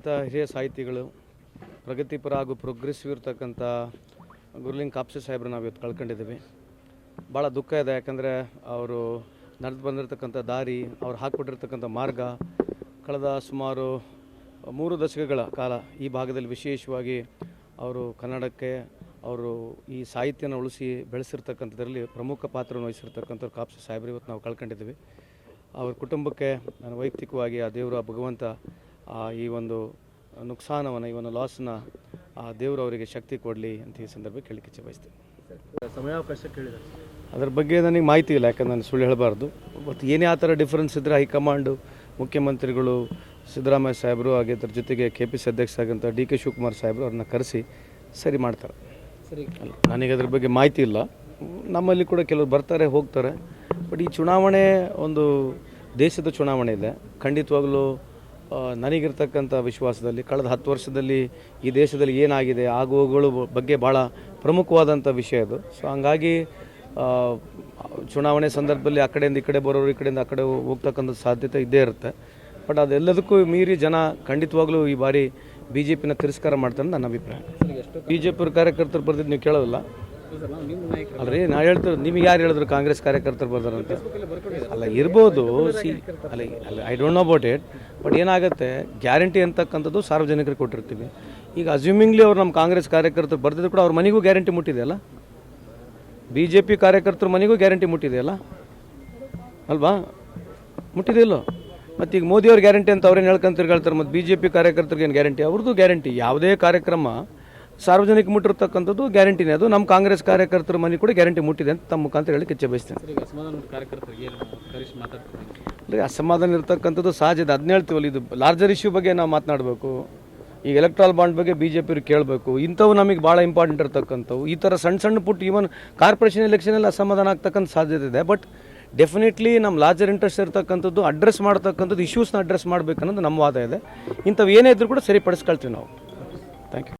ಇಂಥ ಹಿರಿಯ ಸಾಹಿತಿಗಳು, ಪ್ರಗತಿಪರ ಹಾಗೂ ಪ್ರೋಗ್ರೆಸಿವ್ ಇರ್ತಕ್ಕಂಥ ಗುರುಲಿಂಗ್ ಕಾಪ್ಸೆ ಸಾಹೇಬ್ರು ನಾವು ಇವತ್ತು ಕಳ್ಕೊಂಡಿದ್ದೀವಿ. ಭಾಳ ದುಃಖ ಇದೆ, ಯಾಕಂದರೆ ಅವರು ನಡೆದು ಬಂದಿರತಕ್ಕಂಥ ದಾರಿ, ಅವ್ರು ಹಾಕ್ಕೊಟ್ಟಿರ್ತಕ್ಕಂಥ ಮಾರ್ಗ, ಕಳೆದ ಸುಮಾರು ಮೂರು ದಶಕಗಳ ಕಾಲ ಈ ಭಾಗದಲ್ಲಿ ವಿಶೇಷವಾಗಿ ಅವರು ಕನ್ನಡಕ್ಕೆ, ಅವರು ಈ ಸಾಹಿತ್ಯನ ಉಳಿಸಿ ಬೆಳೆಸಿರ್ತಕ್ಕಂಥದ್ರಲ್ಲಿ ಪ್ರಮುಖ ಪಾತ್ರವನ್ನು ವಹಿಸಿರ್ತಕ್ಕಂಥವ್ರು ಕಾಪ್ಸೆ ಸಾಹೇಬ್ರು ಇವತ್ತು ನಾವು ಕಳ್ಕೊಂಡಿದ್ದೀವಿ. ಅವ್ರ ಕುಟುಂಬಕ್ಕೆ ನಾನು ವೈಯಕ್ತಿಕವಾಗಿ ಆ ದೇವರು ಭಗವಂತ ಈ ಒಂದು ನುಕ್ಸಾನವನ್ನು ಈ ಒಂದು ಲಾಸ್ನ ಆ ದೇವರು ಅವರಿಗೆ ಶಕ್ತಿ ಕೊಡಲಿ ಅಂತ ಈ ಸಂದರ್ಭ ಕೇಳಲಿಕ್ಕೆ ಇಚ್ಛೆ ಬಯಸ್ತೀನಿ. ಸಮಯಾವಕಾಶ ಕೇಳಿದ್ದಾರೆ. ಅದರ ಬಗ್ಗೆ ನನಗೆ ಮಾಹಿತಿ ಇಲ್ಲ ಯಾಕಂದ್ರೆ ನಾನು ಸುಳ್ಳು ಹೇಳಬಾರ್ದು. ಮತ್ತು ಏನೇ ಆ ಥರ ಡಿಫ್ರೆನ್ಸ್ ಇದ್ದರೆ ಹೈಕಮಾಂಡು ಮುಖ್ಯಮಂತ್ರಿಗಳು ಸಿದ್ದರಾಮಯ್ಯ ಸಾಹೇಬರು ಹಾಗೆ ಅದ್ರ ಜೊತೆಗೆ ಕೆ ಪಿ ಸಿ ಅಧ್ಯಕ್ಷ ಆಗಂಥ ಡಿ ಕೆ ಶಿವಕುಮಾರ್ ಸಾಹೇಬರು ಅವ್ರನ್ನ ಕರೆಸಿ ಸರಿ ಮಾಡ್ತಾರೆ. ಸರಿ. ಅಲ್ಲ ನನಗೆ ಅದ್ರ ಬಗ್ಗೆ ಮಾಹಿತಿ ಇಲ್ಲ. ನಮ್ಮಲ್ಲಿ ಕೂಡ ಕೆಲವರು ಬರ್ತಾರೆ ಹೋಗ್ತಾರೆ. ಬಟ್ ಈ ಚುನಾವಣೆ ಒಂದು ದೇಶದ ಚುನಾವಣೆ ಇದೆ. ಖಂಡಿತವಾಗಲೂ ನನಗಿರ್ತಕ್ಕಂಥ ವಿಶ್ವಾಸದಲ್ಲಿ ಕಳೆದ ಹತ್ತು ವರ್ಷದಲ್ಲಿ ಈ ದೇಶದಲ್ಲಿ ಏನಾಗಿದೆ, ಆಗುವಗಳು ಬಗ್ಗೆ ಭಾಳ ಪ್ರಮುಖವಾದಂಥ ವಿಷಯ ಅದು. ಸೊ ಹಂಗಾಗಿ ಚುನಾವಣೆ ಸಂದರ್ಭದಲ್ಲಿ ಆ ಕಡೆಯಿಂದ ಈ ಕಡೆ ಬರೋರು, ಈ ಕಡೆಯಿಂದ ಆ ಕಡೆ ಹೋಗ್ತಕ್ಕಂಥ ಸಾಧ್ಯತೆ ಇದ್ದೇ ಇರುತ್ತೆ. ಬಟ್ ಅದೆಲ್ಲದಕ್ಕೂ ಮೀರಿ ಜನ ಖಂಡಿತವಾಗ್ಲೂ ಈ ಬಾರಿ ಬಿ ಜೆ ಪಿನ ತಿರಸ್ಕಾರ ಮಾಡ್ತಾರೆ ನನ್ನ ಅಭಿಪ್ರಾಯ. ಬಿ ಜೆ ಪಿ ಕಾರ್ಯಕರ್ತರು ಬರ್ದಿದ್ದು ನೀವು ಕೇಳೋದಿಲ್ಲ. ಅಲ್ರಿ, ನಾ ಹೇಳ್ತಾರೆ ನಿಮಗೆ ಯಾರು ಹೇಳಿದ್ರು ಕಾಂಗ್ರೆಸ್ ಕಾರ್ಯಕರ್ತರು ಬರ್ತಾರಂತ ಅಲ್ಲ, ಇರ್ಬೋದು. ಸಿ ಅಲ್ಲ I don't know about it but ಏನಾಗುತ್ತೆ, ಗ್ಯಾರಂಟಿ ಅಂತಕ್ಕಂಥದ್ದು ಸಾರ್ವಜನಿಕರಿಗೆ ಕೊಟ್ಟಿರ್ತೀವಿ. ಈಗ ಅಸ್ಯೂಮಿಂಗ್ಲಿ ಅವ್ರು ನಮ್ಮ ಕಾಂಗ್ರೆಸ್ ಕಾರ್ಯಕರ್ತರು ಬರ್ದಿದ್ರು ಕೂಡ ಅವ್ರ ಮನೆಗೂ ಗ್ಯಾರಂಟಿ ಮುಟ್ಟಿದೆಯಲ್ಲ ಬಿ ಜೆ ಪಿ ಕಾರ್ಯಕರ್ತರ ಮನೆಗೂ ಗ್ಯಾರಂಟಿ ಮುಟ್ಟಿದೆಯಲ್ಲ ಅಲ್ವಾ? ಮುಟ್ಟಿದೆಯಲ್ಲೋ ಮತ್ತು ಈಗ ಮೋದಿಯವ್ರ ಗ್ಯಾರಂಟಿ ಅಂತ ಅವ್ರೇನು ಹೇಳ್ಕೊಂತ ಹೇಳ್ತಾರೆ ಮತ್ತು ಬಿ ಜೆ ಪಿ ಕಾರ್ಯಕರ್ತರಿಗೆ ಏನು ಗ್ಯಾರಂಟಿ? ಅವ್ರದ್ದು ಗ್ಯಾರಂಟಿ. ಯಾವುದೇ ಕಾರ್ಯಕ್ರಮ ಸಾರ್ವಜನಿಕ ಮುಟ್ಟಿರ್ತಕ್ಕಂಥದ್ದು ಗ್ಯಾರಂಟಿನೇ. ಅದು ನಮ್ಮ ಕಾಂಗ್ರೆಸ್ ಕಾರ್ಯಕರ್ತರ ಮನೆ ಕೂಡ ಗ್ಯಾರಂಟಿ ಮುಟ್ಟಿದೆ ಅಂತ ತಮ್ಮ ಮುಖಾಂತರ ಹೇಳಿ ಕೆಚ್ಚೆ ಬಯಸ್ತೇನೆ. ಅಂದರೆ ಅಸಮಾಧಾನ ಇರ್ತಕ್ಕಂಥದ್ದು ಸಹಜ ಇದೆ ಅದನ್ನ ಹೇಳ್ತೀವಲ್ಲ ಇದು ಲಾರ್ಜರ್ ಇಶ್ಯೂ ಬಗ್ಗೆ ನಾವು ಮಾತನಾಡಬೇಕು. ಈಗ ಎಲೆಕ್ಟ್ರಾಲ್ ಬಾಂಡ್ ಬಗ್ಗೆ ಬಿ ಜೆ ಪಿಯವ್ರು ಕೇಳಬೇಕು. ಇಂಥವು ನಮಗೆ ಭಾಳ ಇಂಪಾರ್ಟೆಂಟ್ ಇರ್ತಕ್ಕಂಥವು. ಈ ಥರ ಸಣ್ಣ ಸಣ್ಣ ಪುಟ್ಟ ಈವನ್ ಕಾರ್ಪೊರೇಷನ್ ಎಲೆಕ್ಷನಲ್ಲಿ ಅಸಮಾಧಾನ ಆಗ್ತಕ್ಕಂಥ ಸಾಧ್ಯತೆ ಇದೆ. ಬಟ್ ಡೆಫಿನೆಟ್ಲಿ ನಮ್ಮ ಲಾರ್ಜರ್ ಇಂಟ್ರೆಸ್ಟ್ ಇರತಕ್ಕಂಥದ್ದು ಅಡ್ರೆಸ್ ಮಾಡ್ತಕ್ಕಂಥದ್ದು ಇಶ್ಯೂಸ್ನ ಅಡ್ರೆಸ್ ಮಾಡಬೇಕನ್ನೋದು ನಮ್ಮ ವಾದ ಇದೆ. ಇಂಥವು ಏನೇ ಇದ್ರೂ ಕೂಡ ಸರಿಪಡಿಸ್ಕೊಳ್ತೀವಿ ನಾವು. Thank you